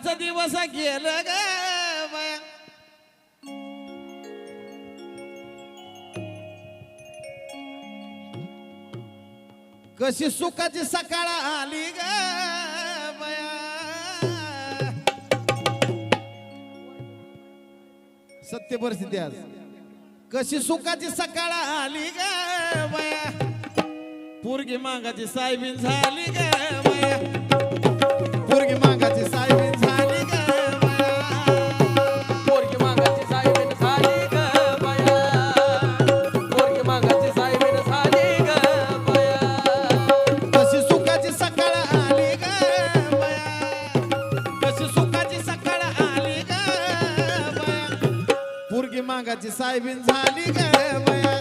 सुखाचा दिवस गेल ग कशी सुखाची सकाळ आली ग सत्य परिस्थिती आज. कशी सुखाची सकाळ आली ग बाया. पोरगी मागाची साहेबीन झाली ग साहेबीन झाली ग बाया.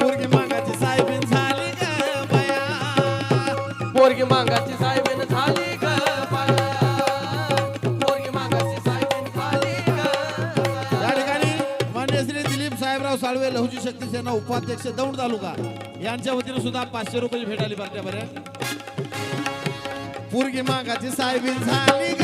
पोरगी मागाची साहेबीन झाली ग बाया. पोरगी मागाची साहेबीन झाली पोरगी मागाची साहेबीन झाली या ठिकाणी मान्य श्री दिलीप साहेबराव साळवे लहुजी शक्ती सेना उपाध्यक्ष दौंड तालुका. यांच्या वतीने सुद्धा पाचशे रुपये भेट आली बरं पोरगी मागाची साहेबीन झाली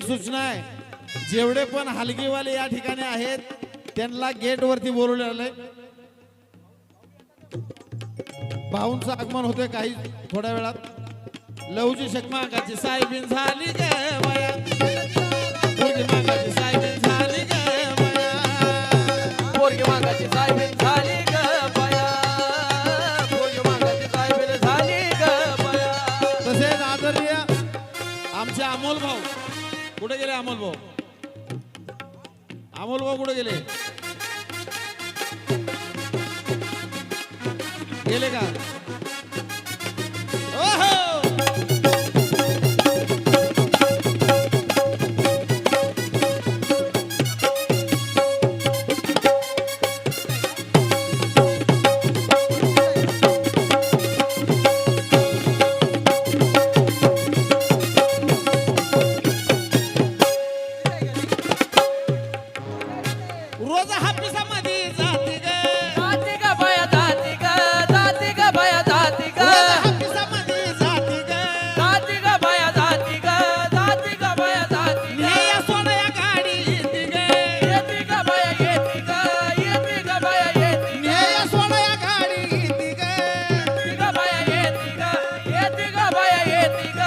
एक सूचना आहे. जेवढे पण हलगीवाले या ठिकाणी आहेत त्यांना गेट वरती बोलवले आलंय. भाऊंचं आगमन होते काही थोड्या वेळात. लवजी शकमाकाची साहेबीन झाली गे बाया मागाची कुठे गेले अमोल भाऊ? अमोल भाऊ कुठे गेले? गेले का? रोज हापिसामध्ये जाते ग. जाती ग बया जाती ग जाती ग बया जाती ग. रोज हापिसामध्ये जाते ग. जाती ग बया जाती ग जाती ग बया जाती ग. हे या सोन्या गाडी येते ग. येती ग बया येती ग येती ग बया येती ग. या सोन्या गाडी येते ग. येती ग बया येती ग येती ग बया येती ग.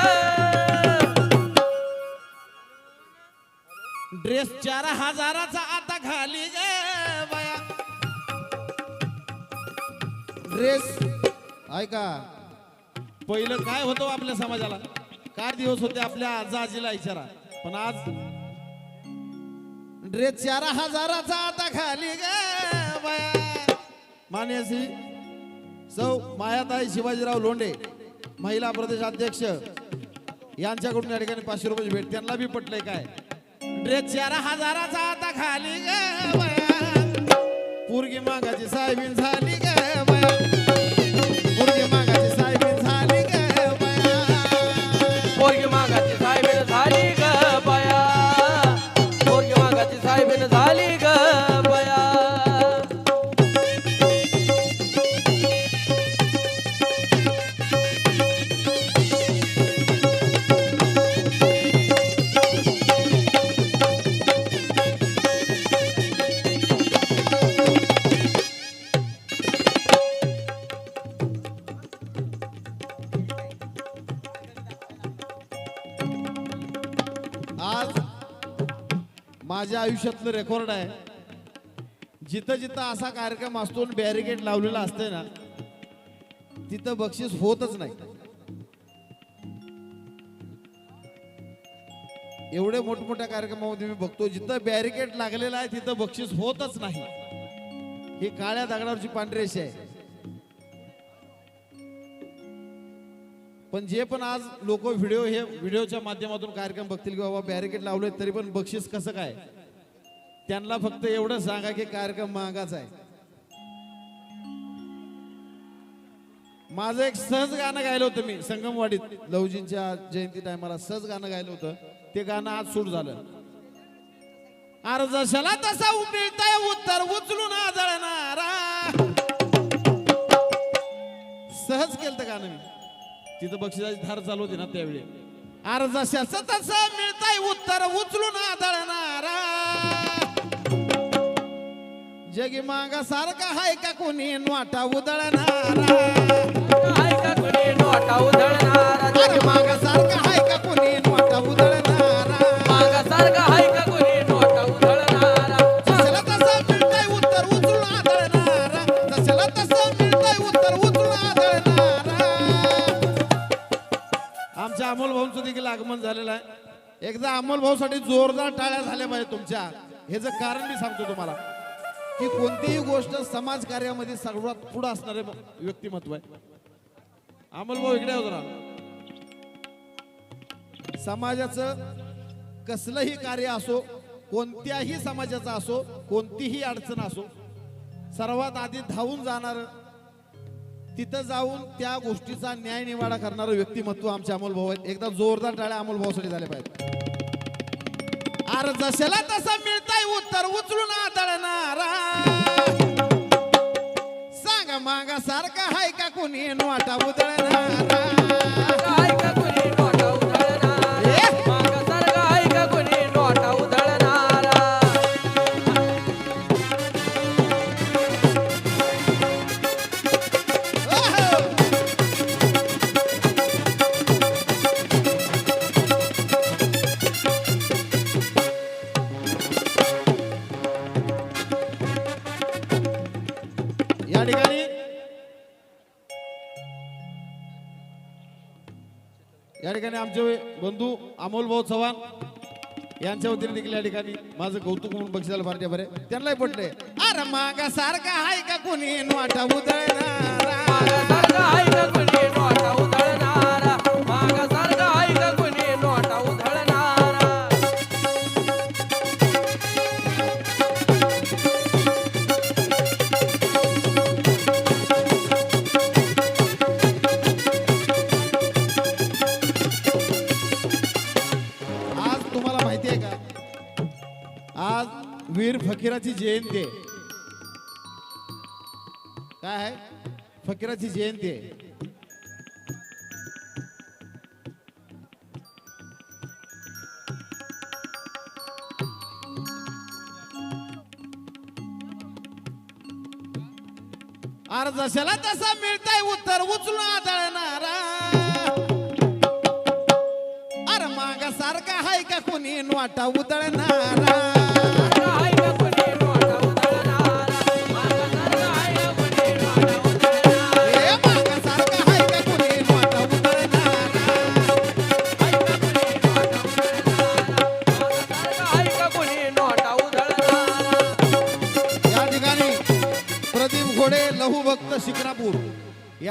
ड्रेस चार हजाराचा आता घाली ड्रेस ऐका. पहिलं काय होतं हो आपल्या समाजाला? काय दिवस होते आपल्या आजा आजीला पण आज ड्रेस चार हजाराचा आता खाली ग बाया सौ मायाताई शिवाजीराव लोंढे महिला प्रदेश अध्यक्ष. यांच्याकडून या ठिकाणी पाचशे रुपये भेट. त्यांना बी पटलंय काय? ड्रेस चार हजाराचा आता खाली ग पोरगी मागाची साहेबीन झाली ग. पोरगी मागाची साहेबीन झाली ग बया. पोरगी मागाची साहेबीन झाली ग माझ्या आयुष्यातलं रेकॉर्ड आहे. जिथं जिथं असा कार्यक्रम असतो बॅरिकेड लावलेला असते ना तिथं बक्षीस होतच नाही. एवढे मोठमोठ्या कार्यक्रमामध्ये मी बघतो जिथं बॅरिकेड लागलेला आहे तिथं बक्षीस होतच नाही. ही काळ्या दगडावरची पांढरेशी आहे. पण जे पण आज लोक व्हिडिओ हे व्हिडिओच्या माध्यमातून कार्यक्रम बघतील की बाबा बॅरिकेड लावले तरी पण बक्षीस कसं काय? त्यांना फक्त एवढं सांगा की कार्यक्रम महागाचा आहे. माझं एक सहज गाणं गायलं होतं मी संगमवाडीत लवजींच्या जयंती टायमाला सहज गाणं गायलं होतं. ते गाणं आज सूट झालं. अर्ज जशाला तसा मिळताय उत्तर उचलून आदळणारा. सहज केलं तर गाणं मी. तिथं बक्षिसाची धार चालू होती ना त्यावेळी. अर्ज जशाचं तसं मिळताय. उत्तर उचलून आदळणारा. जगी मागा सारखा हाय का कोणी? नोटा उदळणारा. आहे का कुणी? नोटा उधळणारा जगी मागा सारखा अमोल भाऊंचं देखील आगमन झालेलं आहे. एकदा अमोल भाऊसाठी जोरदार टाळ्या झाल्या पाहिजे तुमच्या. ह्याचं कारण मी सांगतो तुम्हाला की कोणतीही गोष्ट समाज कार्यामध्ये सर्वात पुढे असणारे व्यक्तिमत्व आहे. अमोल भाऊ इकडे होतो समाजाचं कसलंही कार्य असो कोणत्याही समाजाचं असो कोणतीही अडचण असो सर्वात आधी धावून जाणार तिथं जाऊन त्या गोष्टीचा न्याय निवाडा करणारं व्यक्तिमत्व आमचे अमोल भाऊ आहेत. एकदा जोरदार टाळ्या अमोल भाऊसाठी झाले पाहिजे अरे जशाला तसा मिळताय उत्तर उचलून आदळणारा. सांगा मागा सारखा हाय का कोणी? वाटा उदळणारा. या ठिकाणी आमचे बंधू अमोल भाऊ चव्हाण यांच्या वतीने देखील या ठिकाणी माझं कौतुक म्हणून बक्षिसाला पार्टी बरे. त्यांनाही पटले अरे मागा सारखा आहे का कोणी? नोटा उधळणारा फकीराची जयंती आहे. काय आहे? फकीराची जयंती आहे. अरे जशाला तसा मिळताय उत्तर उचलून आदळणारा. अरे माग सारखा हाय का कोणी वाटा उदळणारा?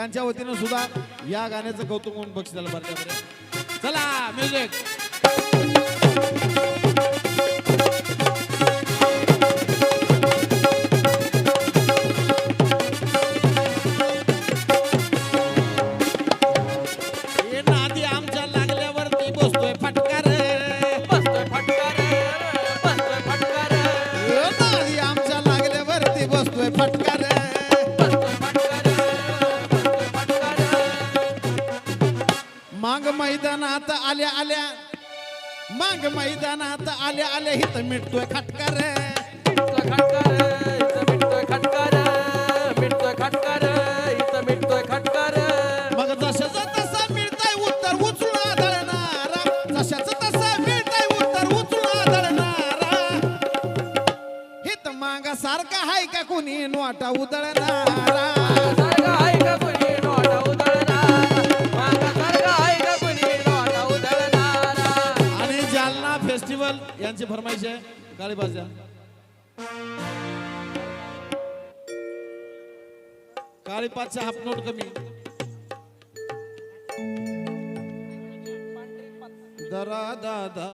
यांच्या वतीनं सुद्धा या गाण्याचं कौतुक म्हणून बक्षीस झालं बरं चला म्युझिक हे आल्या आल्या. माग मैदानात आल्या आल्या. हित मिटतोय खटकार. मग जशाचं तसं मिळतंय उत्तर उचलून आदळणारा. जशाचं तसं मिळतंय उत्तर उचलून आदळणारा. हित मागा सारखा हाय का कोणी? नोटा उदळणारा ज्यांची फरमाईश आहे. काळीबाज द्या. काळीपाचा हाफ नोट कमी. दरा दादा